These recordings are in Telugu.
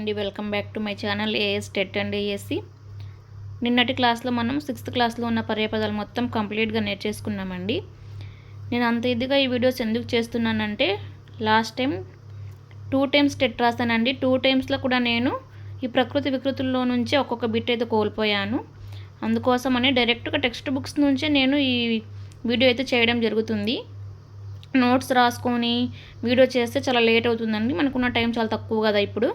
అండి welcome back to my channel AS TET and ASC నిన్నటి క్లాస్లో మనం సిక్స్త్ క్లాస్లో ఉన్న పర్యాపదాలు మొత్తం కంప్లీట్గా నేర్చేసుకున్నామండి. నేను అంత ఇదిగా ఈ వీడియోస్ ఎందుకు చేస్తున్నానంటే last time two times TET రాసానండి two టైమ్స్లో కూడా నేను ఈ ప్రకృతి వికృతుల్లో నుంచి ఒక్కొక్క బిట్ అయితే కోల్పోయాను. అందుకోసమని డైరెక్ట్గా టెక్స్ట్ బుక్స్ నుంచే నేను ఈ వీడియో అయితే చేయడం జరుగుతుంది. నోట్స్ రాసుకొని వీడియో చేస్తే చాలా లేట్ అవుతుందండి. మనకున్న టైం చాలా తక్కువ కదా ఇప్పుడు.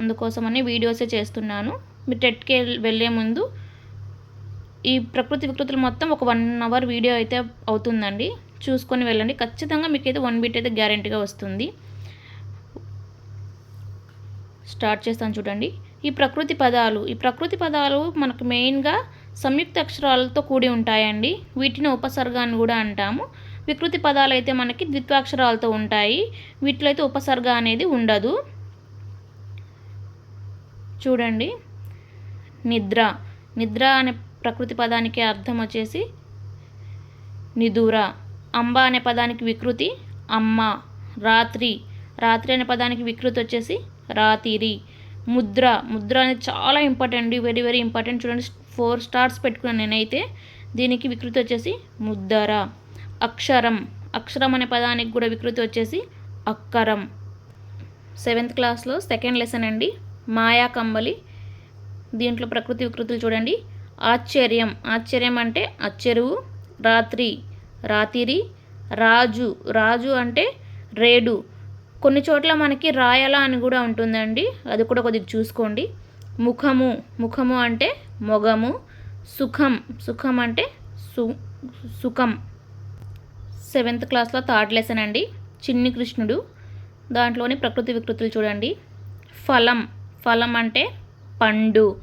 అందుకోసమని వీడియోసే చేస్తున్నాను. మీరు టెట్కి వెళ్ళే ముందు ఈ ప్రకృతి వికృతులు మొత్తం ఒక వన్ అవర్ వీడియో అయితే అవుతుందండి. చూసుకొని వెళ్ళండి. ఖచ్చితంగా మీకు అయితే వన్ బీట్ అయితే గ్యారంటీగా వస్తుంది. స్టార్ట్ చేస్తాను చూడండి. ఈ ప్రకృతి పదాలు ఈ ప్రకృతి పదాలు మనకు మెయిన్గా సంయుక్త అక్షరాలతో కూడి ఉంటాయండి. వీటిని ఉపసర్గాన్ని కూడా అంటాము. వికృతి పదాలు అయితే మనకి ద్విత్వాక్షరాలతో ఉంటాయి. వీటిలో అయితే ఉపసర్గ అనేది ఉండదు. చూడండి. నిద్ర. నిద్ర అనే ప్రకృతి పదానికి అర్థం వచ్చేసి నిదుర. అంబ అనే పదానికి వికృతి అమ్మ. రాత్రి. రాత్రి అనే పదానికి వికృతి వచ్చేసి రాతిరి. ముద్ర. ముద్ర అనేది చాలా ఇంపార్టెంట్. Very very important. చూడండి ఫోర్ స్టార్స్ పెట్టుకున్నాను నేనైతే. దీనికి వికృతి వచ్చేసి ముద్దర. అక్షరం. అక్షరం అనే పదానికి కూడా వికృతి వచ్చేసి అక్కరం. సెవెంత్ క్లాస్లో సెకండ్ లెసన్ అండి. మాయా కంబలి. దీంట్లో ప్రకృతి వికృతులు చూడండి. ఆశ్చర్యం. ఆశ్చర్యం అంటే అచ్చెరువు రాత్రి రాతిరి రాజు. రాజు అంటే రేడు. కొన్ని చోట్ల మనకి రాయల అని కూడా ఉంటుందండి. అది కూడా కొద్దిగా చూసుకోండి. ముఖము. ముఖము అంటే మొగము. సుఖం. సుఖం అంటే సు సుఖం. సెవెంత్ క్లాస్లో థర్డ్ లెసన్ అండి. చిన్ని కృష్ణుడు. దాంట్లోని ప్రకృతి వికృతులు చూడండి. ఫలం. ఫలం అంటే పండు.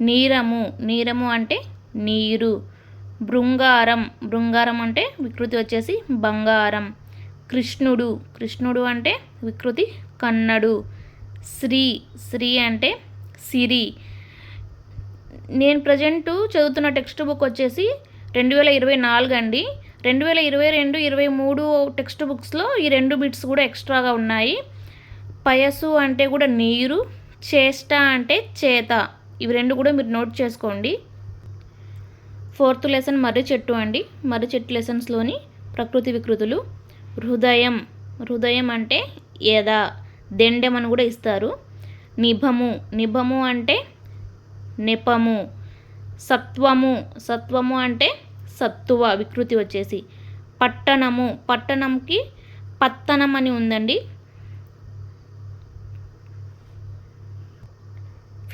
నీరము. నీరము అంటే నీరు. బృంగారం బృంగారం అంటే వికృతి వచ్చేసి బంగారం. కృష్ణుడు. కృష్ణుడు అంటే వికృతి కన్నడు. శ్రీ. శ్రీ అంటే సిరి. నేను ప్రజెంటు చదువుతున్న టెక్స్ట్ బుక్ వచ్చేసి రెండు వేల ఇరవై నాలుగు అండి. రెండు వేల ఇరవై రెండు ఇరవై మూడు టెక్స్ట్ బుక్స్లో ఈ రెండు బిట్స్ కూడా ఎక్స్ట్రాగా ఉన్నాయి. పయసు అంటే కూడా నీరు. చేష్ట అంటే చేత. ఇవి రెండు కూడా మీరు నోట్ చేసుకోండి. ఫోర్త్ లెసన్ మర్రి చెట్టు అండి. మర్రి చెట్టు లెసన్స్లోని ప్రకృతి వికృతులు. హృదయం. హృదయం అంటే ఎద దెండెం అని కూడా ఇస్తారు. నిభము. నిభము అంటే నెపము. సత్వము. సత్వము అంటే సత్తువ వికృతి వచ్చేసి. పట్టణము. పట్టణంకి పత్తనం అని ఉందండి.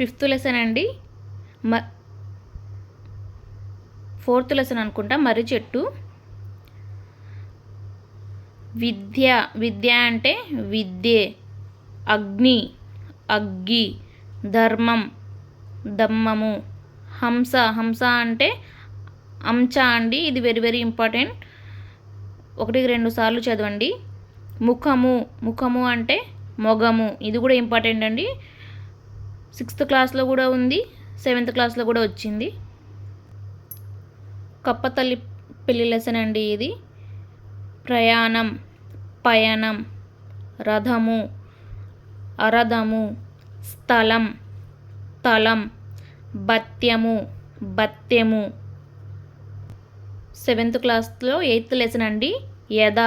ఫిఫ్త్ లెసన్ అండి. మ ఫోర్త్ లెసన్ అనుకుంటా మర్రి చెట్టు. విద్య విద్య అంటే విద్యే. అగ్ని అగ్గి ధర్మం దమ్మము. హంస హంస అంటే అంచ అండి ఇది వెరీ వెరీ ఇంపార్టెంట్. ఒకటికి రెండు సార్లు చదవండి. ముఖము ముఖము అంటే మొగము ఇది కూడా ఇంపార్టెంట్ అండి. సిక్స్త్ క్లాస్లో కూడా ఉంది సెవెంత్ క్లాస్లో కూడా వచ్చింది. కప్పతల్లి పెళ్ళి లెసన్ అండి ఇది. ప్రయాణం పయనం రథము అరథము స్థలం తలం బత్యము భత్యము సెవెంత్ క్లాస్లో ఎయిత్ లెసన్ అండి. యథ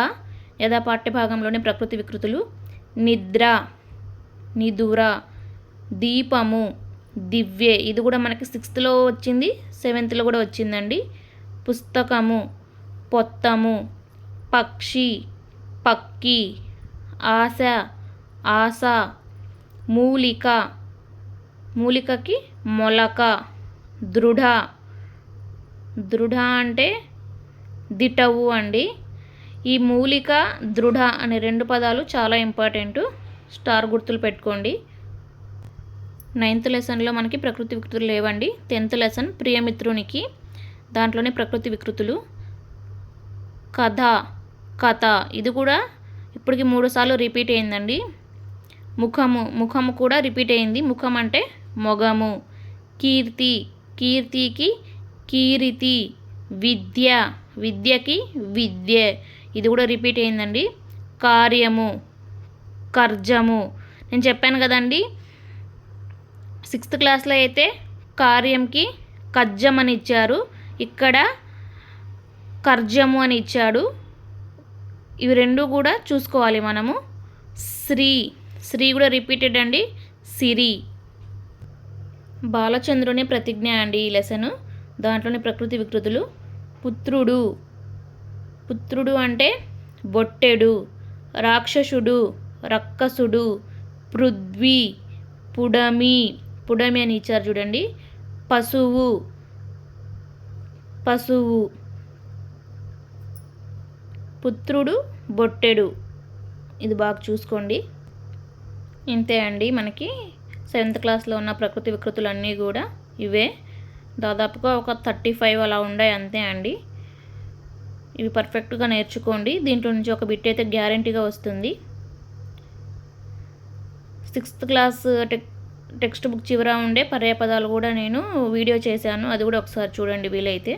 యథా పాఠ్యభాగంలోని ప్రకృతి వికృతులు నిద్ర నిదుర దీపము దివ్యే. ఇది కూడా మనకి సిక్స్త్లో వచ్చింది సెవెంత్లో కూడా వచ్చిందండి. పుస్తకము పొత్తము పక్షి పక్కి ఆశ ఆశ మూలిక. మూలికకి మొలక దృఢ. దృఢ అంటే దిటవు అండి. ఈ మూలిక దృఢ అనే రెండు పదాలు చాలా ఇంపార్టెంట్. స్టార్ గుర్తులు పెట్టుకోండి. నైన్త్ లెసన్లో మనకి ప్రకృతి వికృతులు లేవండి. టెన్త్ లెసన్ ప్రియమిత్రునికి దాంట్లోనే ప్రకృతి వికృతులు. కథ కథ ఇది కూడా ఇప్పటికి మూడు సార్లు రిపీట్ అయిందండి. ముఖము ముఖము కూడా రిపీట్ అయింది. ముఖం అంటే మొగము. కీర్తి కీర్తికి కీరితి విద్య విద్యకి విద్య ఇది కూడా రిపీట్ అయిందండి. కార్యము కర్జము. నేను చెప్పాను కదండి సిక్స్త్ క్లాస్లో అయితే కార్యంకి కజ్జం అని ఇచ్చారు. ఇక్కడ కర్జము అని ఇచ్చాడు. ఇవి రెండు కూడా చూసుకోవాలి మనము. శ్రీ. శ్రీ కూడా రిపీటెడ్ అండి. సిరి. బాలచంద్రుని ప్రతిజ్ఞ అండి ఈ లెసను దాంట్లోని ప్రకృతి వికృతులు. పుత్రుడు. పుత్రుడు అంటే బొట్టెడు రాక్షసుడు రక్కసుడు పృథ్వీ పుడమి. పుడమి అని ఇచ్చారు చూడండి. పశువు. పశువు. పుత్రుడు బొట్టెడు. ఇది బాగా చూసుకోండి. ఇంతే అండి మనకి. సెవెంత్ క్లాస్లో ఉన్న ప్రకృతి వికృతులు అన్నీ కూడా ఇవే. దాదాపుగా ఒక థర్టీ ఫైవ్ అలా ఉండే అంతే అండి. ఇవి పర్ఫెక్ట్గా నేర్చుకోండి. దీంట్లో నుంచి ఒక బిట్ అయితే గ్యారంటీగా వస్తుంది. Sixth class tech text book చివర ఉండే పర్యాపదాలు కూడా నేను వీడియో చేశాను. అది కూడా ఒకసారి చూడండి వీలైతే.